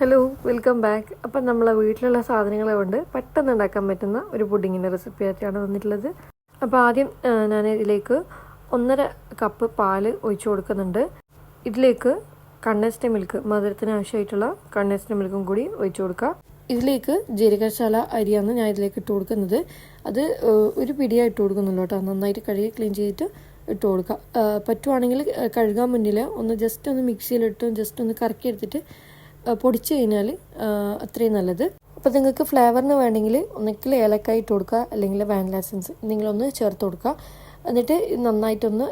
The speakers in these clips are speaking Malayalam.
ഹലോ വെൽക്കം ബാക്ക് അപ്പം നമ്മളെ വീട്ടിലുള്ള സാധനങ്ങളെ കൊണ്ട് പെട്ടെന്ന് ഉണ്ടാക്കാൻ പറ്റുന്ന ഒരു പുഡിങ്ങിന്റെ റെസിപ്പി ആയിട്ടാണ് വന്നിട്ടുള്ളത്. അപ്പോൾ ആദ്യം ഞാൻ ഇതിലേക്ക് ഒന്നര കപ്പ് പാൽ ഒഴിച്ചു കൊടുക്കുന്നുണ്ട്. ഇതിലേക്ക് കണ്ടൻസ്ഡ് മിൽക്ക് മധുരത്തിന് ആവശ്യമായിട്ടുള്ള കണ്ടൻസ്ഡ് മിൽക്കും കൂടി ഒഴിച്ചു കൊടുക്കുക ഇതിലേക്ക് ജീരകശാല അരിയാണ് ഞാൻ ഇതിലേക്ക് ഇട്ട് കൊടുക്കുന്നത്. അത് ഒരു പിടിയായി ഇട്ട് കൊടുക്കുന്നുള്ളൂ കേട്ടോ. നന്നായിട്ട് കഴുകി ക്ലീൻ ചെയ്തിട്ട് ഇട്ട് കൊടുക്കുക പറ്റുവാണെങ്കിൽ കഴുകാൻ മുന്നിൽ ഒന്ന് ജസ്റ്റ് ഒന്ന് മിക്സിയിലിട്ട് ജസ്റ്റ് ഒന്ന് കറക്കി എടുത്തിട്ട് പൊടിച്ച് കഴിഞ്ഞാൽ അത്രയും നല്ലത്. അപ്പോൾ നിങ്ങൾക്ക് ഫ്ലേവറിന് വേണമെങ്കിൽ ഒന്നിക്കിൽ ഏലക്കായി ഇട്ട് കൊടുക്കുക അല്ലെങ്കിൽ വാനില എസൻസ് നിങ്ങളൊന്ന് ചേർത്ത് കൊടുക്കുക. എന്നിട്ട് നന്നായിട്ടൊന്ന്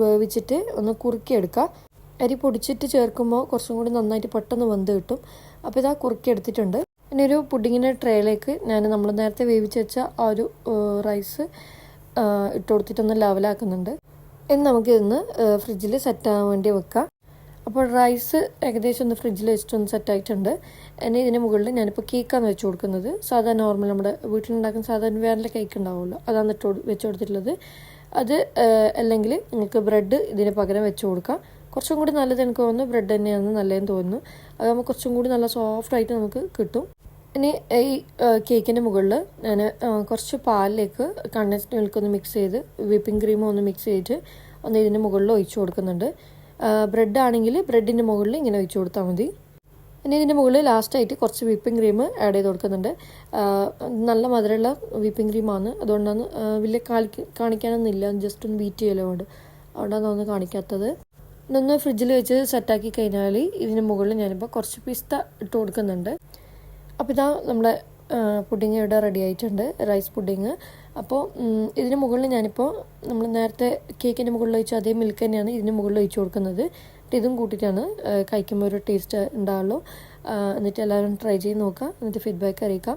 വേവിച്ചിട്ട് ഒന്ന് കുറുക്കിയെടുക്കുക. അരി പൊടിച്ചിട്ട് ചേർക്കുമ്പോൾ കുറച്ചും കൂടി നന്നായിട്ട് പെട്ടെന്ന് വെന്ത് കിട്ടും. അപ്പോൾ ഇതാ കുറുക്കിയെടുത്തിട്ടുണ്ട്. ഇനി ഒരു പുഡിങ്ങിന്റെ ട്രേയിലേക്ക് ഞാൻ നമ്മൾ നേരത്തെ വേവിച്ച് വെച്ച ആ ഒരു റൈസ് ഇട്ട് കൊടുത്തിട്ടൊന്ന് ലെവലാക്കുന്നുണ്ട്. എന്ന് നമുക്കിതൊന്ന് ഫ്രിഡ്ജിൽ സെറ്റ് ആവാൻ വേണ്ടി വെക്കാം. അപ്പോൾ റൈസ് ഏകദേശം ഒന്ന് ഫ്രിഡ്ജിൽ വെച്ചിട്ടൊന്ന് സെറ്റായിട്ടുണ്ട് ഇനി ഇതിന് മുകളിൽ ഞാനിപ്പോൾ കേക്കാണ് വെച്ച് കൊടുക്കുന്നത്. സാധാരണ നോർമൽ നമ്മുടെ വീട്ടിലുണ്ടാക്കുന്ന സാധാരണ വേറെ കേക്ക് ഉണ്ടാവുമല്ലോ. അതാണ് ഇട്ട് വെച്ച് കൊടുത്തിട്ടുള്ളത്. അത് അല്ലെങ്കിൽ നിങ്ങൾക്ക് ബ്രെഡ് ഇതിന് പകരം വെച്ച് കൊടുക്കാം. കുറച്ചും കൂടി നല്ലത് എനിക്ക് തോന്നുന്നു ബ്രെഡ് തന്നെയാണ് നല്ലതെന്ന് തോന്നുന്നു. അതാകുമ്പോൾ കുറച്ചും കൂടി നല്ല സോഫ്റ്റായിട്ട് നമുക്ക് കിട്ടും. ഇനി ഈ കേക്കിന്റെ മുകളിൽ ഞാൻ കുറച്ച് പാലിലേക്ക് കണ്ടൻസ്ഡ് മിൽക്ക് ഒന്ന് മിക്സ് ചെയ്ത് വിപ്പിംഗ് ക്രീം ഒന്ന് മിക്സ് ചെയ്തിട്ട് ഒന്ന് ഇതിന്റെ മുകളിൽ ഒഴിച്ചു കൊടുക്കുന്നുണ്ട്. ബ്രെഡ് ആണെങ്കിൽ ബ്രെഡിന്റെ മുകളിൽ ഇങ്ങനെ ഒഴിച്ചു കൊടുത്താൽ മതി. ഇനി ഇതിന്റെ മുകളിൽ ലാസ്റ്റായിട്ട് കുറച്ച് വിപ്പിംഗ് ക്രീം ആഡ് ചെയ്ത് കൊടുക്കുന്നുണ്ട്. നല്ല മധുരമുള്ള വിപ്പിംഗ് ക്രീമാണ്. അതുകൊണ്ടാണ് വലിയ കാണിക്ക കാണിക്കാനൊന്നുമില്ല ജസ്റ്റ് ഒന്ന് ബീറ്റ് ചെയ്യലോ കൊണ്ട് അതുകൊണ്ടാണ് ഒന്ന് കാണിക്കാത്തത്. ഇതൊന്ന് ഫ്രിഡ്ജിൽ വെച്ച് സെറ്റാക്കി കഴിഞ്ഞാൽ ഇതിന് മുകളിൽ ഞാനിപ്പോൾ കുറച്ച് പിസ്ത ഇട്ട് കൊടുക്കുന്നുണ്ട്. അപ്പോൾ ഇതാ നമ്മുടെ പുഡിങ് ഇവിടെ റെഡി ആയിട്ടുണ്ട് റൈസ് പുഡിങ് അപ്പോൾ ഇതിന് മുകളിൽ ഞാനിപ്പോൾ നമ്മൾ നേരത്തെ കേക്കിന്റെ മുകളിൽ ഒഴിച്ച അതേ മിൽക്ക് തന്നെയാണ് ഇതിന് മുകളിൽ ഒഴിച്ച് കൊടുക്കുന്നത്. ഇതും കൂട്ടിയിട്ടാണ് കഴിക്കുമ്പോൾ ഒരു ടേസ്റ്റ് ഉണ്ടാവുള്ളൂ. എന്നിട്ട് എല്ലാവരും ട്രൈ ചെയ്ത് നോക്കുക എന്നിട്ട് ഫീഡ്ബാക്ക് അറിയിക്കാം.